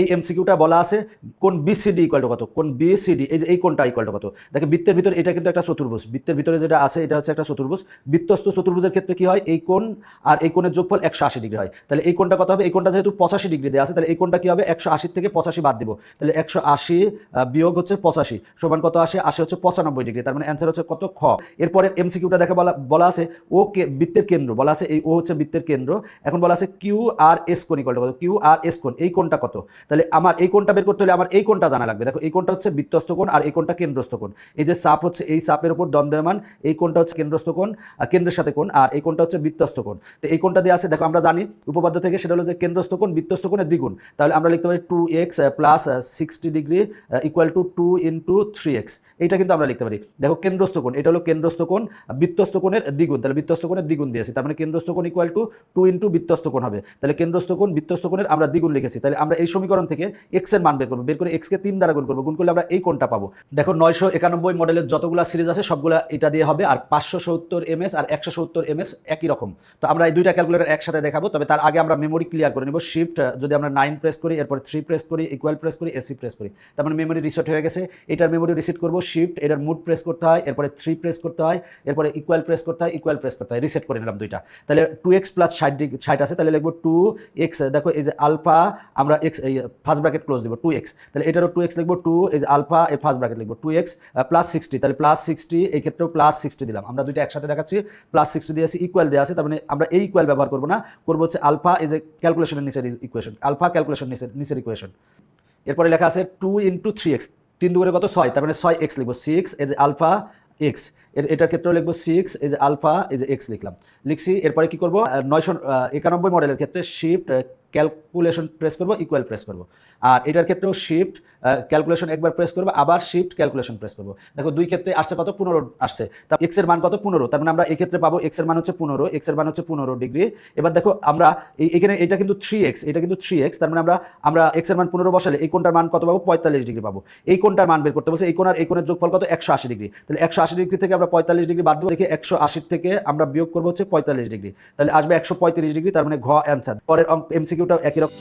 এই এমসিকিউটা বলা আছে, কোন বিসিডি ইকুয়াল কত? কোন বিসিডি এই যে, এই কোনটা ইকুয়াল কত? দেখে বৃত্তের ভিতরে এটা কিন্তু একটা চতুর্ভুজ। বৃত্তের ভিতরে যেটা আছে, এটা হচ্ছে একটা চতুর্ভুজ। বৃত্তস্ত চতুর্ভুজের ক্ষেত্রে কি হয়? এই কোণ আর এই কোণের যোগফল একশো আশি ডিগ্রি হয়। তাহলে এই কোণটা কত হবে? এই কোণটা যেহেতু পঁচাশি ডিগ্রি দেওয়া আছে, তাহলে এই কোণটা কি হবে? একশো আশি থেকে পঁচাশি বাদ দিব। তাহলে একশো আশি বিয়োগ হচ্ছে পঁচাশি, সমান কত আসে? আসে হচ্ছে পঁচানব্বই ডিগ্রি। তার মানে অ্যান্সার হচ্ছে কত খ। এরপরে এমসিকিউটা দেখে বলা বলা আছে ও কে, বৃত্তের কেন্দ্র। বলা আছে এই ও হচ্ছে বৃত্তের কেন্দ্র। এখন বলা আছে কিউ আর এস কোণ ইকুয়াল কত? কিউ আর এস কোণ। এই কোণটা কত? তাহলে আমার এই কোণটা বের করতে হলে আমার এই কোণটা জানা লাগবে। দেখো, এই কোণটা হচ্ছে বৃত্তস্থ কোণ আর এই কোণটা কেন্দ্রস্থ কোণ। এই যে চাপ হচ্ছে এই চাপের উপর দ্বন্দ্বমান এই কোণটা হচ্ছে কেন্দ্রস্থ কোণ আর কেন্দ্রের সাথে কোণ আর এই কোণটা হচ্ছে বৃত্তস্থ কোণ। তো এই কোণটা দিয়ে আছে, দেখো, আমরা জানি উপপাদ্য থেকে সেটা হলো যে কেন্দ্রস্থ কোণ বৃত্তস্থ কোণের দ্বিগুণ। তাহলে আমরা লিখতে পারি two x plus sixty degree equal to two into three x এইটা কিন্তু আমরা লিখতে পারি। দেখো, কেন্দ্রস্থ কোণ, এটা হলো কেন্দ্রস্থ কোণ বৃত্তস্থ কোণের দ্বিগুণ। তাহলে বৃত্তস্থ কোণের দ্বিগুণ দিয়েছি তার মানে কেন্দ্রস্থ কোণ ইকুয়াল টু টু ইন্টু বৃত্তস্থ কোণ হবে। তাহলে কেন্দ্রস্থ কোণ বৃত্তস্থ কোণের আমরা দ্বিগুণ লিখেছি। তাহলে আমরা এই সমীকরণ থেকে এক্সের মান বের করব। বের করে এক্সকে তিন দ্বারা গুণ করব। গুণ করলে আমরা এই কোণটা পাবো। দেখো নয়শো একানব্বই মডেলের যতগুলো সিরিজ আছে, সবগুলো এটা দিয়ে হবে, আর পাঁচশো সত্তর এমএস আর একশো সত্তর এমএস একই রকম। তো আমরা এই দুইটা ক্যালকুলেটর একসাথে দেখাবো, তবে তার আগে আমরা মেমোরি ক্লিয়ার করে নেব। শিফট যদি আমরা নাইন প্রেস করি, এরপরে থ্রি প্রেস করি ইকুয়াল প্রেস করি এসি প্রেস করি। তার মানে মেমোরি রিসেট হয়ে গেছে। এটার মেমোরি রিসেট করব শিফট এটার মুড প্রেস করতে হয়, এরপরে থ্রি প্রেস করতে হয়, এরপরে ইকুয়াল প্রেস করতে হয় ইকুয়াল প্রেস করতে হয়। রিসেট করে নিলাম দুইটা। তাহলে টু এক্স প্লাস ষাট ডিগ্রি, ষাট আছে, তাহলে লিখব টু এক্স দেখো এই যে আলফা আমরা এক্স এই ফার্স্ট ব্র্যাকেট ক্লোজ দিব টু এক্স তাহলে এটারও টু এক্স লিখব টু এই আলফা এই ফার্স্ট ব্র্যাকেট লিখব টু এক্স প্লাস সিক্সটি তাহলে প্লাস সিক্সটি এই ক্ষেত্রেও প্লাস সিক্সটি দিলাম। আমরা দুইটা একসাথে দেখাচ্ছি প্লাস সিক্সটি দিয়েছি ইকুয়াল দেওয়া আছে, তার মানে আমরা এই ইকুয়াল ব্যবহার করব না, করব হচ্ছে আলফা এই যে ক্যালকুলেশনের নিচের ইকুয়েশন আলফা ক্যালকুলেশন নিচের নিচের ইকুয়েশন এরপরে লেখা আছে টু ইন্টু থ্রি এক্স তিন দুগুণে কত? ছয়, তার মানে ছয় এক্স লিখব সিক্স এই যে আলফা এক্সের, এটার ক্ষেত্রেও লিখব সিক্স এই যে আলফা এই যে এক্স লিখলাম। লিখছি, এরপরে কি করব? নয়শো একানব্বই মডেলের ক্ষেত্রে শিফট ক্যালকুলেশন প্রেস করব ইকুয়াল প্রেস করব। আর এটার ক্ষেত্রেও শিফট ক্যালকুলেশন একবার প্রেস করব, আবার শিফট ক্যালকুলেশন প্রেস করব। দেখো, দুই ক্ষেত্রে আসছে কত? পনেরো আসছে। তা এক্সের মান কত? পনেরো। তার মানে আমরা এই ক্ষেত্রে পাবো এক্সের মান হচ্ছে পনেরো এক্সের মান হচ্ছে পনেরো ডিগ্রি। এবার দেখো, আমরা এখানে এটা কিন্তু থ্রি এক্স এটা কিন্তু থ্রি এক্স তার মানে আমরা আমরা এক্সের মান পনেরো বসালে এই কোনটার মান কত পাবো? পঁয়তাল্লিশ ডিগ্রি পাবো। এই কোনটার মান বের করতে বলছে, এই কোন আর এই কোণের যোগফল কত? একশো আশি ডিগ্রি। তাহলে একশো আশি ডিগ্রি থেকে আমরা পঁয়তাল্লিশ ডিগ্রি বাদ দেবো, দেখে একশো আশি থেকে আমরা বিয়োগ করব হচ্ছে পঁয়তাল্লিশ ডিগ্রি। তাহলে আসবে একশো পঁয়ত্রিশ ডিগ্রি, তার মানে ঘ অ্যান্সার। পরের এমসিকিউটা একই রকম